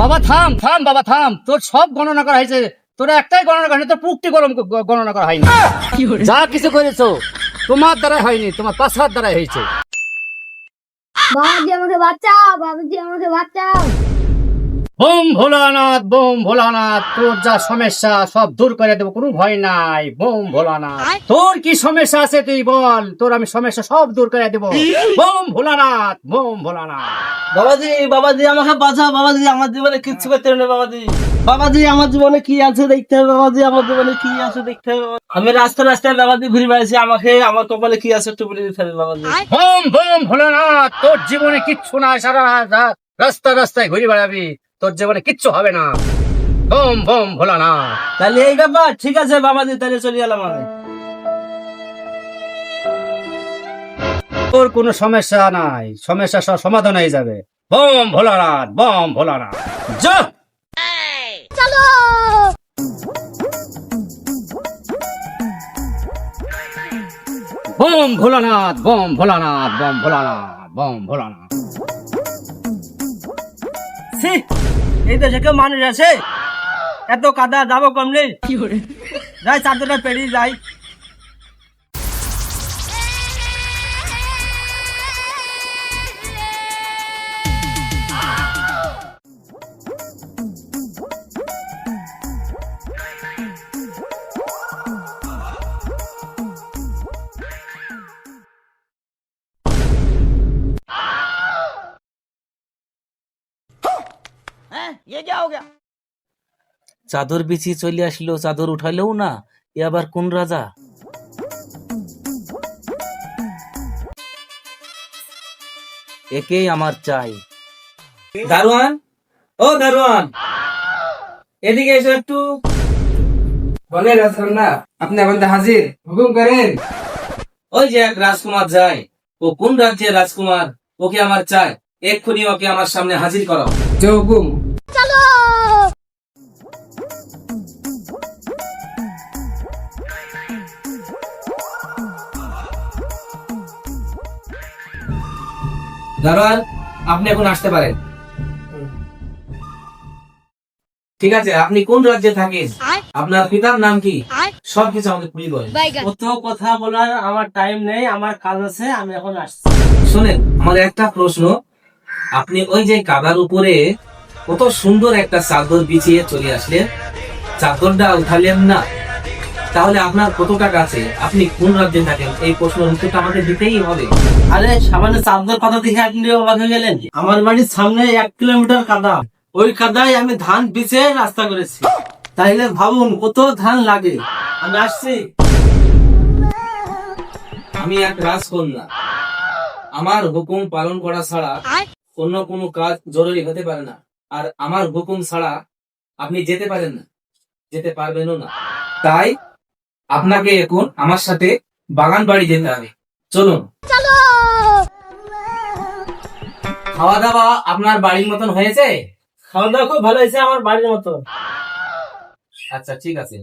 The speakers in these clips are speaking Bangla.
বাবা থাম থাম বাবা থাম। তোর সব গণনা করা হয়েছে। তোর একটাই গণনা করা হয়নি তোর পুকটি গরম গণনা করা হয়নি। যা কিছু করেছ তোমার দ্বারা হয়নি তোমার পাশার দ্বারা হয়েছে। বাবাজি আমাকে বাঁচাও বাবাজি আমাকে বাঁচাও। বোম ভোলানাথ বোম ভোলানাথ তোর যা সমস্যা সব দূর করে দেবো কোনো ভয় নাই বোম ভোলানাথ। তোর কি সমস্যা আছে তুই বল তোর আমি সমস্যা সব দূর করে দেবো। বোম ভোলানাথ বোম ভোলানাথ। বাবাজি বাবাজি আমাকে বাঁচাও বাবাজি আমার জীবনে কিচ্ছু করতে হবে না বাবাজি। বাবাজি আমার জীবনে কি আছে দেখতে হবে বাবাজি আমার জীবনে কি আছে দেখতে হবে আমি রাস্তা রাস্তায় বাবাজি ঘুরে বেড়াচ্ছি আমাকে আমার কপালে কি আছে একটু বলে দিতে হবে বাবাজি। বোম বোম ভোলানাথ তোর জীবনে কিচ্ছু না সারা রাস্তা রাস্তায় ঘুরে বেড়াবি। তোর জীবনে কিচ্ছু হবে না। বোম বোম ভোলানাথ তাহলে এই ব্যাপার ঠিক আছে বাবাজি তাহলে চলে গেলাম আমি। তোর কোনো সমস্যা নাই সমস্যা সব সমাধান হয়ে যাবে। বোম ভোলানাথ বোম ভোলানাথ যা! চলো! বোম ভোলানাথ বোম ভোলানাথ বোম ভোলানাথ বোম ভোলানাথ ছি, এই দেশে কেউ মানুষ আছে? এত কাদা যাব কম নেই যাই চাদরটা পেরিয়ে যাই। চাদর বিছি চলে আসলো চাদর উঠালেও না এ আবার কোন রাজা? একেই আমার চাই। দারোয়ান? ও দারোয়ান! এদিকে এসো একটু। বলে রাজকন্যা আপনি আমাদের হাজির হুকুম করেন। ওই যে এক রাজকুমার যায় ও কোন রাজ্যের রাজকুমার? ওকে আমার চাই এক্ষুনি ওকে আমার সামনে হাজির করো যে হুকুম চলো। দারোয়ান আপনি এখন আসতে পারেন। ঠিক আছে আপনি কোন রাজ্যে থাকেন? আপনার পিতার নাম কি? সবকিছু আমাকে খুঁজে বলেন। কোথাও কথা বলার আমার টাইম নেই আমার কাজ আছে আমি এখন আসছি। শুনেন আমার একটা প্রশ্ন। আপনি ওই যে কাদার উপরে কত সুন্দর একটা চাদর বিছিয়ে চলে আসলেন চাদরটা উঠালেন না। তাহলে আপনার কত টাকা আছে? আপনি কোন রাজ্যে থাকেন? এই প্রশ্নের উত্তরটা আমাকে দিতেই হবে। আরে সামান্য চাদর কথা দেখে আপনি অবাক হয়ে গেলেন। আমার বাড়ির সামনে এক কিলোমিটার কাদা। ওই কাদায় আমি ধান বিছে রাস্তা করেছি। তাইলে ভাবুন কত ধান লাগে? আমি আসছি। আমি এক রাজকন্যা। আমার হুকুম পালন করা ছাড়া অন্য কোনো কাজ জরুরি হতে পারে না। আর আমার হুকুম ছাড়া আপনি যেতে পারেন না। যেতে পারবেনও না। তাই আপনাকে এখন আমার সাথে বাগান বাড়ি যেতে হবে। চলুন। খাওয়া দাওয়া আপনার বাড়ির মতন হয়েছে? খাওয়া দাওয়া খুব ভালো হয়েছে আমার বাড়ির মতো আচ্ছা ঠিক আছে।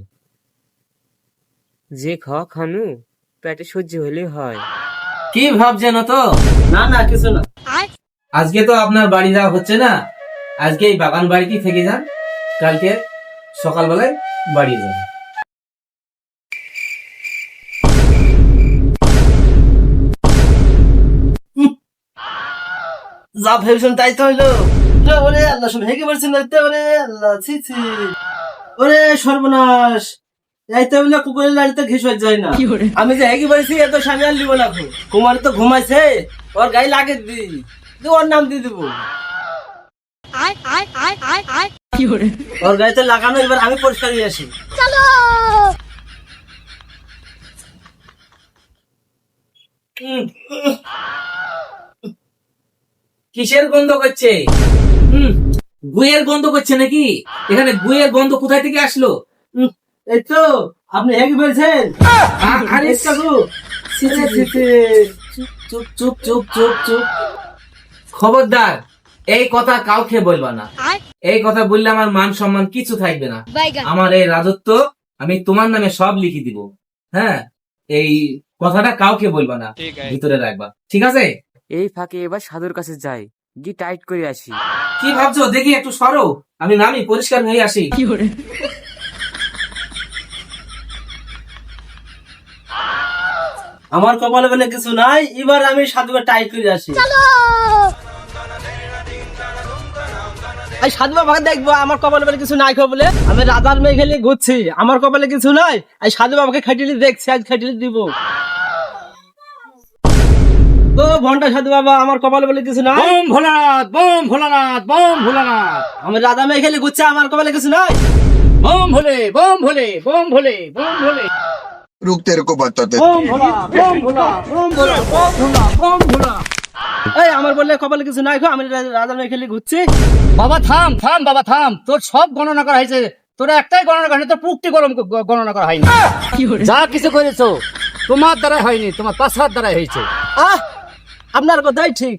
যে খাওয়া খানু পেটে সহ্য হলে হয়। কি ভাবছেন তো না না কিছু না। আজকে তো আপনার বাড়ি যাওয়া হচ্ছে না। আজকে এই বাগান বাড়িতেই থেকে যান। কালকে সকালবেলায় বাড়ি যান। যা ভেবেছেন তাই তো হইল। ওরে আল্লাহ শুনে হেগে বলছেন ওরে আল্লাহ ছি ছি। ওরে সর্বনাশ। যাইতে হইলে কুকুরের লাড়িতে ঘিস হয়ে যায় না। আমি যে হেগে বলছি এত স্বামী আর লিব না কুমার তো ঘুমাইছে ওর গায়ে লাগে দি। দি ওর নাম দিয়ে দিব। ওর লাগানো এবার আমি পরিষ্কার নিয়ে আসি। চলো। কিসের গন্ধ করছে? হুম, গুয়ের গন্ধ করছে নাকি? এখানে গুয়ের গন্ধ কোথায় থেকে আসলো? হুম, এই তো আপনি হেগে বলছেন। আরে কাকু। চুপ চুপ চুপ চুপ চুপ। খবরদার এই কথা কাউকে বলবা না। এই কথা বললে আমার মান সম্মান কিছু থাকবে না। আমার এই রাজত্ব আমি তোমার নামে সব লিখে দিব। হ্যাঁ? এই কথাটা কাউকে বলবা না। ভিতরে রাখবা। ঠিক আছে? এই ফাঁকে এবার সাধুর কাছে যাই। গি টাইট করে আসি। কি ভাবছ? দেখি একটু সরো। আমি নামি পরিষ্কার হয়ে আসি। কি আমার কপালে বলে কিছু নাই এবার আমি সাধুকে টাইট করে আসি। এই সাধু বাবাকে দেখবো আমার কপালে বলে কিছু নাই খাবো বলে আমি রাজার মেয়ে খেলে ঘুরছি আমার কপালে কিছু নাই এই সাধু বাবাকে খাটিয়ে দেখছি আজ খাটিয়ে দিব ও ঘন্টা সাধু বাবা আমার কপালে বলে কিছু নাই বোম ভোলানাথ বোম ভোলানাথ বোম ভোলানাথ আমি রাজা মেয়ে খেলে ঘুরছি আমার কপালে কিছু নাই বোম ভোলে বোম ভোলে বোম ভোলে বোম ভোলে रुक तेरे को बताते हैं। বোম ভোলা বোম ভোলা বোম ভোলা বোম ভোলা বোম ভোলা এই আমার বললে কপালে কিছু নাই খো আমি রা- রাজার মেয়ে খেলে ঘুরছি। বাবা থাম থাম বাবা থাম। তোর সব গণনা করা হয়েছে। তোর একটাই গণনা করা হয়নি তোর পুকটি গরম গণনা করা হয়নি। যা কিছু করেছ তোমার দ্বারা হয়নি তোমার পাশার দ্বারা হয়েছে। আহ আপনার কথাই ঠিক।